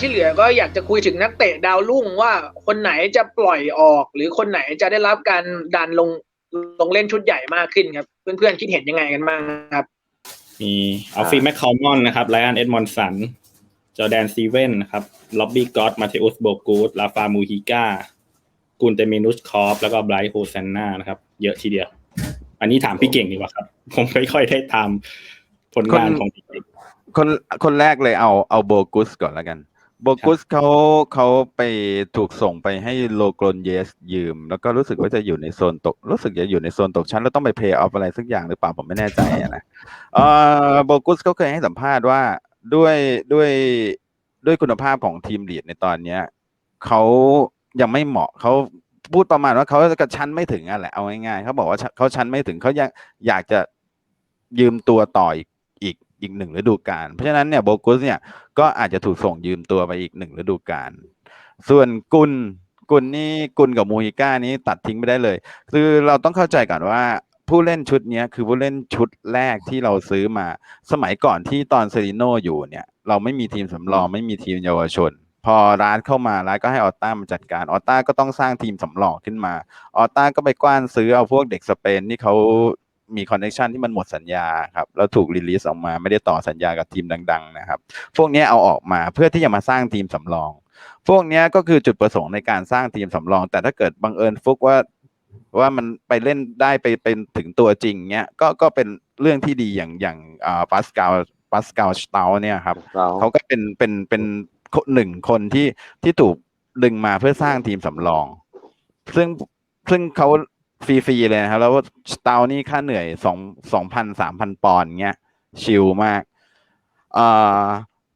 ที่เหลือก็อยากจะคุยถึงนักเตะดาวรุ่งว่าคนไหนจะปล่อยออก หรือคนไหนจะได้รับการดันลงลงเล่นชุดใหญ่มากขึ้นครับ เพื่อนๆคิดเห็นยังไงกันบ้างครับ มีอัลฟี่แมคคอลมอนนะครับไลออนเอ็ดมอนสันจอแดนซีเวนนะครับล็อบบี้ก็อตมาเทอุสโบกูดลาฟามูฮิก้ากุนเตมินุสคอฟแล้วก็ไบรท์โฮเซนนานะครับ เยอะทีเดียว อันนี้ถามพี่เก่งดีกว่าครับ ผมไม่ค่อยได้ตามผลงานของพี่เก่งคนคนแรกเลยเอาเอาโบกุสก่อนแล้วกัน โบกุสเขาเขาไปถูกส่งไปให้โลโกลนเยสยืม แล้วก็รู้สึกว่าจะอยู่ในโซนตก รู้สึกจะอยู่ในโซนตกชั้น แล้วต้องไปเพย์ออฟอะไรสักอย่างหรือเปล่าผมไม่แน่ใจอะนะเออโบกุสเขาเคยให้สัมภาษณ์ว่าด้วยด้วยด้วยคุณภาพของทีมลีดในตอนเนี้ยเขายังไม่เหมาะเขาพูดประมาณว่าเขากระชั้นไม่ถึงอะแหละเอาง่ายๆเขาบอกว่าเขาชั้นไม่ถึงเขายังอยากจะยืมตัวต่ออีกอีก อีกหนึ่งฤดูกาลเพราะฉะนั้นเนี่ยโบกุสเนี่ยก็อาจจะถูกส่งยืมตัวไปอีกหนึ่งฤดูกาลส่วนกุลกุลนี่กุลกับมูฮิก้านี้ตัดทิ้งไม่ได้เลย คือเราต้องเข้าใจก่อนว่าผู้เล่นชุดนี้คือผู้เล่นชุดแรกที่เราซื้อมา สมัยก่อนที่ตอนเซริโนอยู่เนี่ย เราไม่มีทีมสำรองไม่มีทีมเยาวชน พอร้านเข้ามาร้านก็ให้ออต้ามาจัดการออต้าก็ต้องสร้างทีมสำรองขึ้นมาออต้าก็ไปกว้านซื้อเอาพวกเด็กสเปนที่เขา มีคอนเนคชันที่มันหมดสัญญาครับแล้วถูกรีลีสออกมาไม่ได้ต่อสัญญากับทีมดัง ๆ นะครับ พวกนี้เอาออกมาเพื่อที่จะมาสร้างทีมสำรอง พวกนี้ก็คือจุดประสงค์ในการสร้างทีมสำรอง แต่ถ้าเกิดบังเอิญฟุกว่าว่ามันไปเล่นได้ไปเป็นถึงตัวจริงเนี้ยก็ก็เป็นเรื่องที่ดีอย่างอย่างอ่าปาสกาลปาสกาลสตาเนี่ยครับเราเขาก็เป็นเป็นเป็นหนึ่งคนที่ที่ถูกดึงมาเพื่อสร้างทีมสำรอง ซึ่งซึ่งเขา ฟรีๆเลยนะครับ แล้วสตานี่ค่าเหนื่อยสองสองพันสามพันปอนด์เงี้ย ชิลมากเอ่อ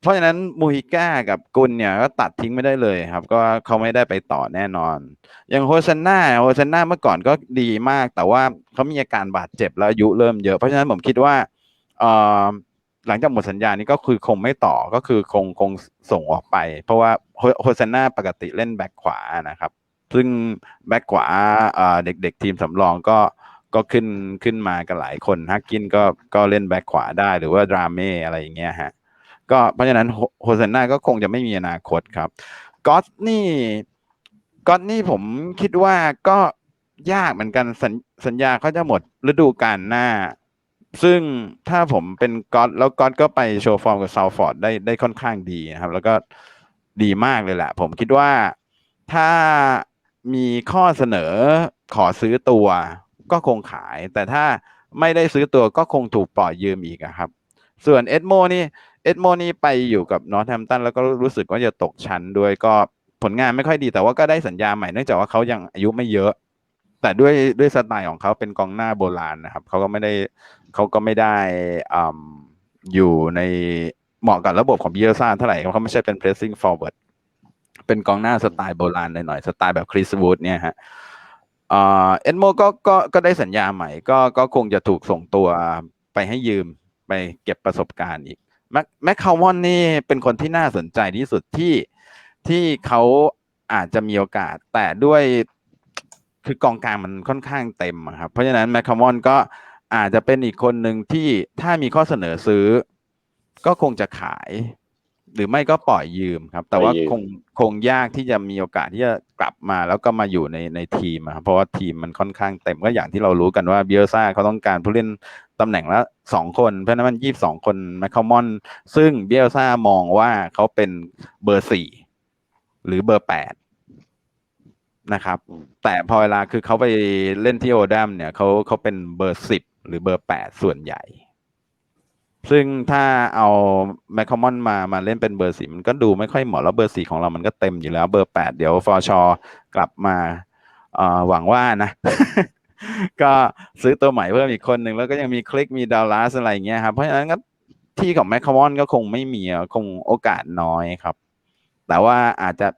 เพราะฉะนั้นมูฮิก้ากับกุลเนี่ยก็ตัดทิ้งไม่ได้เลยครับ ก็เขาไม่ได้ไปต่อแน่นอน อย่างโฮซันนาโฮซันนาเมื่อก่อนก็ดีมาก แต่ว่าเขามีอาการบาดเจ็บแล้วอายุเริ่มเยอะ เพราะฉะนั้นผมคิดว่าเอ่อหลังจากหมดสัญญานี้ก็คือคงไม่ต่อก็คือคงคงส่งออกไป เพราะว่าโฮซันนาปกติเล่นแบ็คขวานะครับ ซึ่งแบ็คขวาเด็กๆทีมสำรองก็ก็ขึ้นขึ้นมากันหลายคนฮักกินก็ก็เล่นแบ็คขวาได้หรือว่าดราเม่อะไรอย่างเงี้ยฮะก็เพราะฉะนั้นโฮเซนนาก็คงจะไม่มีอนาคตครับก็อตนี่ก็อตนี่ผมคิดว่าก็ยากเหมือนกันสัญสัญญาเขาจะหมดฤดูกาลหน้า ซึ่งถ้าผมเป็นก็อตแล้วก็อตก็ไปโชว์ฟอร์มกับซาวฟอร์ดได้ได้ค่อนข้างดีนะครับ แล้วก็ดีมากเลยแหละ ผมคิดว่าถ้า มีข้อเสนอขอซื้อตัว ก็คงขาย แต่ถ้าไม่ได้ซื้อตัวก็คงถูกปล่อยยืมอีกครับ ส่วนเอ็ดโมนี่เอ็ดโมนี่ไปอยู่กับนอร์ทแฮมตันแล้วก็รู้สึกว่าจะตกชั้นด้วยก็ผลงานไม่ค่อยดีแต่ว่าก็ได้สัญญาใหม่เนื่องจากว่าเขายังอายุไม่เยอะ แต่ด้วยด้วยสไตล์ของเขาเป็นกองหน้าโบราณนะครับเขาก็ไม่ได้เขาก็ไม่ได้อ่าอยู่ในเหมาะกับระบบของบิเอลซ่าเท่าไหร่เขาไม่ใช่เป็น pressing forward เป็นกองหน้าสไตล์โบราณหน่อยๆสไตล์แบบคริสวูดเนี่ยฮะเอ็ดโมก็ก็ก็ได้สัญญาใหม่ ก็ก็คงจะถูกส่งตัวไปให้ยืมไปเก็บประสบการณ์อีกแมคแมคคาวมอนนี่เป็นคนที่น่าสนใจที่สุดที่ที่เขาอาจจะมีโอกาส แต่ด้วยคือกองกลางมันค่อนข้างเต็มครับเพราะฉะนั้นแมคคาวมอนก็อาจจะเป็นอีกคนหนึ่งที่ถ้ามีข้อเสนอซื้อ ก็คงจะขาย หรือไม่ก็ปล่อยยืมครับ แต่ว่าปล่อยยืมคงคงยากที่จะมีโอกาสที่จะกลับมาแล้วก็มาอยู่ในในทีมอะครับเพราะว่าทีมมันค่อนข้างเต็มก็อย่างที่เรารู้กันว่าเบียร์ซ่าเขาต้องการผู้เล่นตำแหน่งละสองคน เพราะฉะนั้นมันยี่สิบสองคนแมคคอมอน ซึ่งเบียร์ซ่ามองว่าเขาเป็นเบอร์สี่หรือเบอร์แปดนะครับ แต่พอเวลาคือเขาไปเล่นที่โอดัมเนี่ยเขาเขาเป็นเบอร์สิบหรือเบอร์แปดส่วนใหญ่ ซึ่งถ้าเอาแมคคอมอนมามาเล่นเป็นเบอร์สีมันก็ดูไม่ค่อยเหมาะแล้วเบอร์สีของเรามันก็เต็มอยู่แล้ว เบอร์แปดเดี๋ยวฟอชอกลับมาหวังว่านะ ก็ซื้อตัวใหม่เพิ่มอีกคนหนึ่งแล้วก็ยังมีคลิกมีดัลลัสอะไรอย่างเงี้ยครับ เพราะฉะนั้นก็ที่ของแมคคอมอนก็คงไม่มีคงโอกาสน้อยครับ แต่ว่าอาจจะ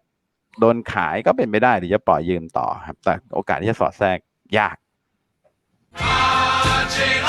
โดนขายก็เป็นไปได้หรือจะปล่อยยืมต่อครับ แต่โอกาสที่จะสอดแทรกยาก Marching